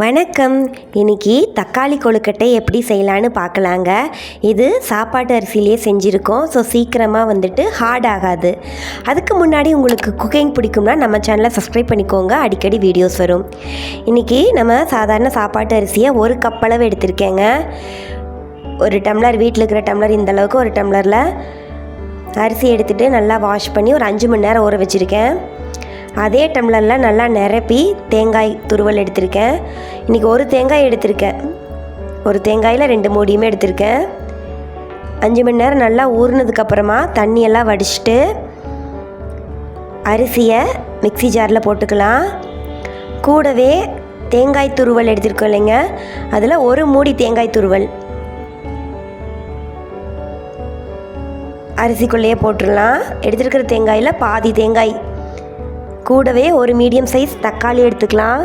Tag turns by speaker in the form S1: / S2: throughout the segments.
S1: வணக்கம். இன்னைக்கு தக்காளி கொழுக்கட்டை எப்படி செய்யலான்னு பார்க்கலாங்க. இது சாப்பாட்டு அரிசியிலே செஞ்சுருக்கோம். ஸோ சீக்கிரமாக வந்துட்டு ஹார்ட் ஆகாது. அதுக்கு முன்னாடி உங்களுக்கு குக்கிங் பிடிக்கும்னா நம்ம சேனலை சப்ஸ்கிரைப் பண்ணிக்கோங்க. அடிக்கடி வீடியோஸ் வரும். இன்றைக்கி நம்ம சாதாரண சாப்பாட்டு அரிசியை ஒரு கப்பளவு எடுத்திருக்கேங்க. ஒரு டம்ளர் வீட்டில் இருக்கிற டம்ளர் இந்தளவுக்கு ஒரு டம்ளரில் அரிசி எடுத்துகிட்டு நல்லா வாஷ் பண்ணி ஒரு அஞ்சு மணி நேரம் ஊற வச்சுருக்கேன். அதே டம்ளரில் நல்லா நிரப்பி தேங்காய் துருவல் எடுத்திருக்கேன். இன்றைக்கி ஒரு தேங்காய் எடுத்திருக்கேன். ஒரு தேங்காயில் ரெண்டு மூடியுமே எடுத்திருக்கேன். அஞ்சு மணி நேரம் நல்லா ஊறினதுக்கப்புறமா தண்ணியெல்லாம் வடிச்சிட்டு அரிசியை மிக்ஸி ஜாரில் போட்டுக்கலாம். கூடவே தேங்காய் துருவல் எடுத்திருக்கோம் இல்லைங்க. அதில் ஒரு மூடி தேங்காய் துருவல். அரிசிக்குள்ளேயே போட்டுடலாம். எடுத்துருக்கிற தேங்காயில் பாதி தேங்காய் கூடவே ஒரு மீடியம் சைஸ் தக்காளி எடுத்துக்கலாம்.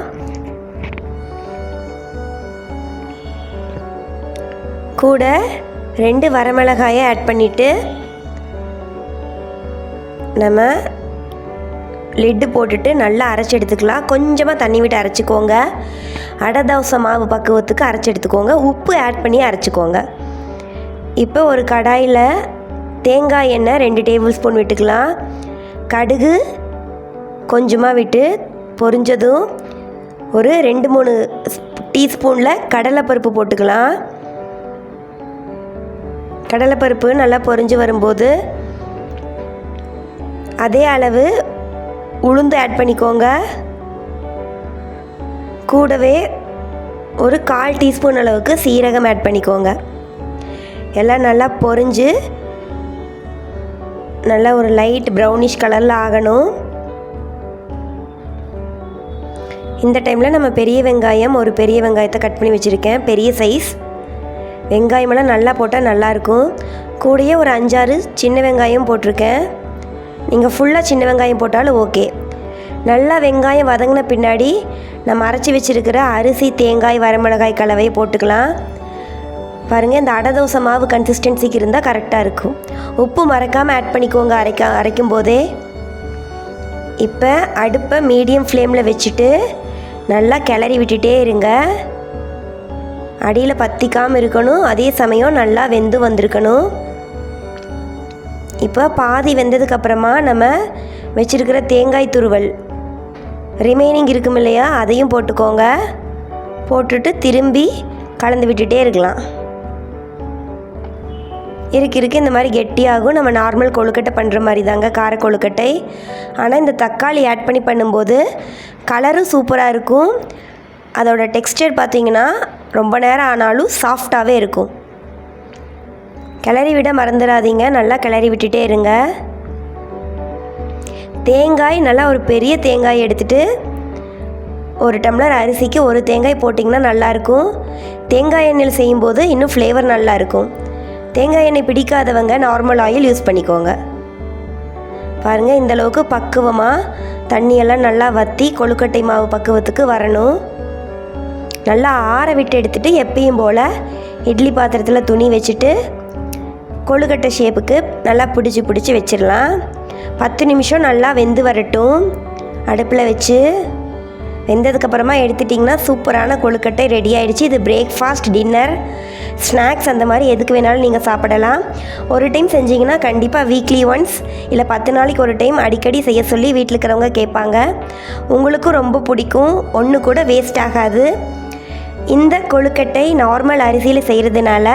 S1: கூட ரெண்டு வரமிளகாயை ஆட் பண்ணிவிட்டு நம்ம லிட்டு போட்டுட்டு நல்லா அரைச்சி எடுத்துக்கலாம். கொஞ்சமாக தண்ணி விட்டு அரைச்சிக்கோங்க. அடை தோசை மாவு பக்குவத்துக்கு அரைச்சி எடுத்துக்கோங்க. உப்பு ஆட் பண்ணி அரைச்சிக்கோங்க. இப்போ ஒரு கடாயில் தேங்காய் எண்ணெய் ரெண்டு டேபிள் ஸ்பூன் விட்டுக்கலாம். கடுகு கொஞ்சமாக விட்டு பொரிஞ்சதும் ஒரு ரெண்டு மூணு டீஸ்பூனில் கடலைப்பருப்பு போட்டுக்கலாம். கடலைப்பருப்பு நல்லா பொரிஞ்சு வரும்போது அதே அளவு உளுந்து ஆட் பண்ணிக்கோங்க. கூடவே ஒரு கால் டீஸ்பூன் அளவுக்கு சீரகம் ஆட் பண்ணிக்கோங்க. எல்லாம் நல்லா பொரிஞ்சு நல்லா ஒரு லைட் ப்ரௌனிஷ் கலரில் ஆகணும். இந்த டைமில் நம்ம பெரிய வெங்காயம் ஒரு பெரிய வெங்காயத்தை கட் பண்ணி வச்சுருக்கேன். பெரிய சைஸ் வெங்காயமெல்லாம் நல்லா போட்டால் நல்லாயிருக்கும் கூடயே ஒரு அஞ்சாறு சின்ன வெங்காயம் போட்டிருக்கேன். நீங்கள் ஃபுல்லாக சின்ன வெங்காயம் போட்டாலும் ஓகே நல்லா வெங்காயம் வதங்கின பின்னாடி நம்ம அரைச்சி வச்சுருக்கிற அரிசி தேங்காய் வரமிளகாய் கலவையை போட்டுக்கலாம். பாருங்கள் இந்த அடை தோசை மாவு கன்சிஸ்டன்சிக்கு இருந்தால் கரெக்டாக இருக்கும். உப்பு மறக்காமல் ஆட் பண்ணிக்கோங்க அரைக்க அரைக்கும் போதே இப்போ அடுப்பை மீடியம் ஃப்ளேமில் வச்சுட்டு நல்லா கிளறி விட்டுட்டே இருங்க. அடியில் பத்திக்காமல் இருக்கணும். அதே சமயம் நல்லா வெந்து வந்திருக்கணும். இப்போ பாதி வெந்ததுக்கப்புறமா நம்ம வச்சுருக்கிற தேங்காய் துருவல் ரிமைனிங் இருக்கும் இல்லையா அதையும் போட்டுக்கோங்க. போட்டுட்டு திரும்பி கலந்து விட்டுட்டே இருக்கலாம். இருக்கு இருக்கு. இந்த மாதிரி கெட்டியாகும். நம்ம நார்மல் கொழுக்கட்டை பண்ணுற மாதிரி தாங்க கார கொழுக்கட்டை ஆனால் இந்த தக்காளி ஆட் பண்ணி பண்ணும்போது கலரும் சூப்பராக இருக்கும். அதோட டெக்ஸ்டர் பார்த்திங்கன்னா ரொம்ப நேரம் ஆனாலும் சாஃப்டாகவே இருக்கும். கிளறி விட மறந்துடாதீங்க. நல்லா கிளறி விட்டுட்டே இருங்க. தேங்காய் நல்லா ஒரு பெரிய தேங்காய் எடுத்துகிட்டு ஒரு டம்ளர் அரிசிக்கு ஒரு தேங்காய் போட்டிங்கன்னா நல்லாயிருக்கும் தேங்காய் எண்ணெயில் செய்யும்போது இன்னும் ஃப்ளேவர் நல்லாயிருக்கும் தேங்காய் எண்ணெய் பிடிக்காதவங்க நார்மல் ஆயில் யூஸ் பண்ணிக்கோங்க. பாருங்கள் இந்தளவுக்கு பக்குவமாக தண்ணியெல்லாம் நல்லா வற்றி கொழுக்கட்டை மாவு பக்குவத்துக்கு வரணும். நல்லா ஆற விட்டு எடுத்துகிட்டு எப்பயும் போல் இட்லி பாத்திரத்தில் துணி வச்சுட்டு கொழுக்கட்டை ஷேப்புக்கு நல்லா பிடிச்சி பிடிச்சி வச்சிடலாம் பத்து நிமிஷம் நல்லா வெந்து வரட்டும். அடுப்பில் வச்சு வெந்ததுக்கப்புறமா எடுத்துட்டிங்கன்னா சூப்பரான கொழுக்கட்டை ரெடி ஆகிடுச்சு இது பிரேக்ஃபாஸ்ட் டின்னர் ஸ்நாக்ஸ் அந்த மாதிரி எதுக்கு வேணாலும் நீங்கள் சாப்பிடலாம். ஒரு டைம் செஞ்சிங்கன்னா கண்டிப்பாக வீக்லி ஒன்ஸ் இல்லை பத்து நாளைக்கு ஒரு டைம் அடிக்கடி செய்ய சொல்லி வீட்டில் இருக்கிறவங்க கேட்பாங்க. உங்களுக்கும் ரொம்ப பிடிக்கும். ஒன்று கூட வேஸ்ட் ஆகாது. இந்த கொழுக்கட்டை நார்மல் அரிசியில் செய்கிறதுனால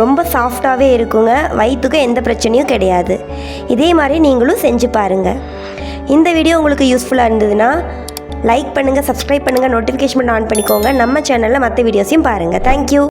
S1: ரொம்ப சாஃப்டாகவே இருக்குங்க. வயிற்றுக்கு எந்த பிரச்சனையும் கிடையாது. இதே மாதிரி நீங்களும் செஞ்சு பாருங்கள் இந்த வீடியோ உங்களுக்கு யூஸ்ஃபுல்லாக இருந்ததுன்னா லைக் பண்ணுங்கள் சப்ஸ்கிரைப் பண்ணுங்கள் நோட்டிஃபிகேஷன் ஆன் பண்ணிக்கோங்க. நம்ம சேனலில் மற்ற வீடியோஸையும் பாருங்கள் தேங்க்யூ